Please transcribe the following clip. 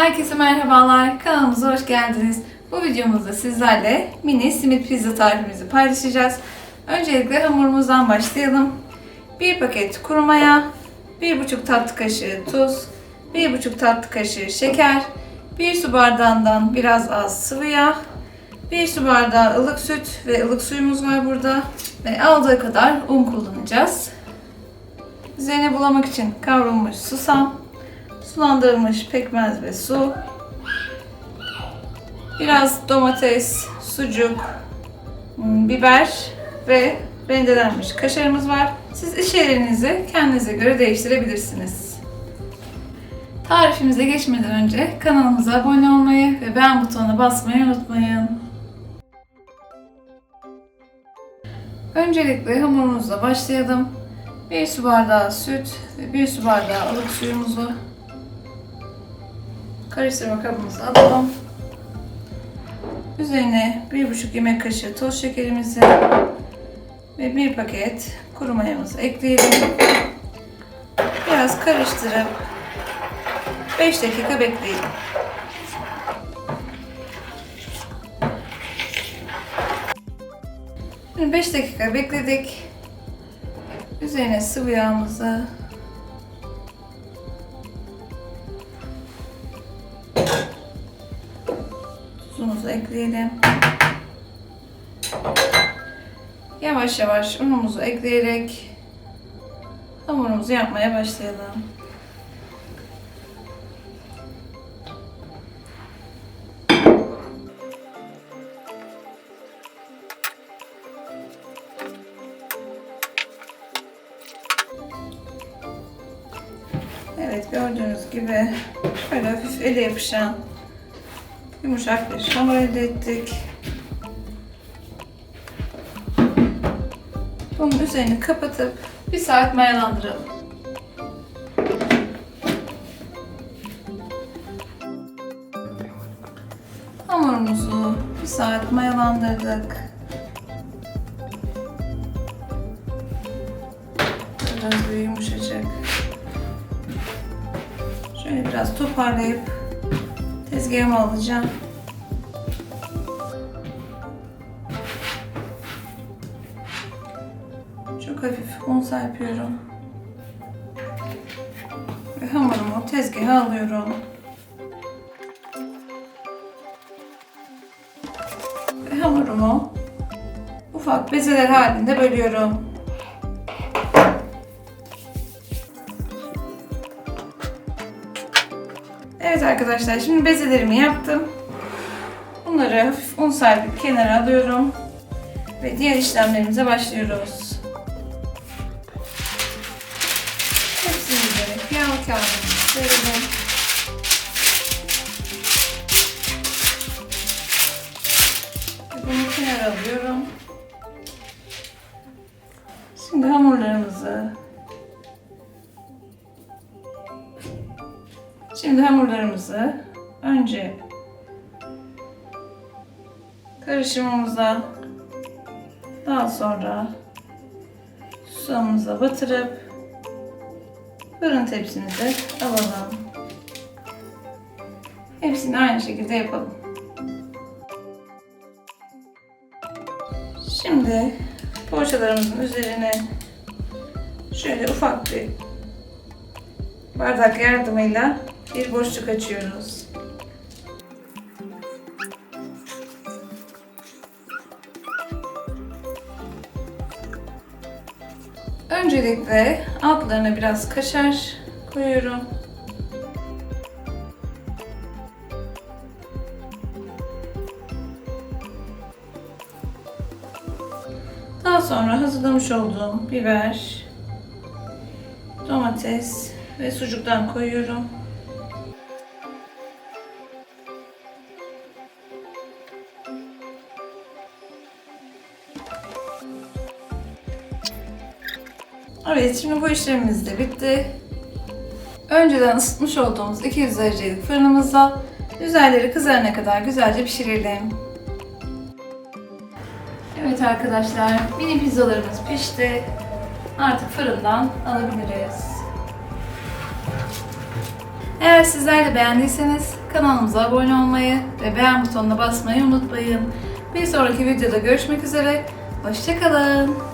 Herkese merhabalar. Kanalımıza hoş geldiniz. Bu videomuzda sizlerle mini simit pizza tarifimizi paylaşacağız. Öncelikle hamurumuzdan başlayalım. 1 paket kuru maya, 1,5 tatlı kaşığı tuz, 1,5 tatlı kaşığı şeker, 1 su bardağından biraz az sıvı yağ, 1 su bardağı ılık süt ve ılık suyumuz var burada. Ve aldığı kadar un kullanacağız. Üzerine bulamak için kavrulmuş susam, sulandırılmış pekmez ve su, biraz domates, sucuk, hmm, biber ve rendelenmiş kaşarımız var. Siz iş yerinizi kendinize göre değiştirebilirsiniz. Tarifimize geçmeden önce kanalımıza abone olmayı ve beğen butonuna basmayı unutmayın. Öncelikle hamurumuzla başlayalım. 1 su bardağı süt ve 1 su bardağı ılık suyumuzu karıştırma kabımıza alalım. Üzerine 1,5 yemek kaşığı toz şekerimizi ve 1 paket kuru mayamızı ekleyelim. Biraz karıştırıp 5 dakika bekleyelim. Şimdi 5 dakika bekledik. Üzerine sıvı yağımızı tuzumuzu ekleyelim. Yavaş yavaş unumuzu ekleyerek hamurumuzu yapmaya başlayalım. Evet gördüğünüz gibi şöyle hafif ele yapışan yumuşak bir hamur elde ettik. Bunun üzerini kapatıp bir saat mayalandıralım. Hamurumuzu bir saat mayalandırdık. Biraz böyle yumuşacık. Şöyle biraz toparlayıp tezgahıma alacağım. Çok hafif un serpiyorum. Ve hamurumu tezgaha alıyorum. Ve hamurumu ufak bezeler halinde bölüyorum. Evet arkadaşlar şimdi bezelerimi yaptım. Bunları hafif un serpip kenara alıyorum. Ve diğer işlemlerimize başlıyoruz. Hepsini böyle yağ kağıdına serelim. Bunu kenara alıyorum. Şimdi hamurlarımızı önce karışımımıza daha sonra susamımıza batırıp fırın tepsimize alalım. Hepsini aynı şekilde yapalım. Şimdi poğaçalarımızın üzerine şöyle ufak bir bardak yardımıyla bir boşluk açıyoruz. Öncelikle altlarına biraz kaşar koyuyorum. Daha sonra hazırlamış olduğum biber, domates ve sucuktan koyuyorum. Evet, şimdi bu işlemimiz de bitti. Önceden ısıtmış olduğumuz 200 derecelik fırınımızda üzerleri kızarana kadar güzelce pişirelim. Evet arkadaşlar, mini pizzalarımız pişti. Artık fırından alabiliriz. Eğer sizler de beğendiyseniz kanalımıza abone olmayı ve beğen butonuna basmayı unutmayın. Bir sonraki videoda görüşmek üzere. Hoşçakalın.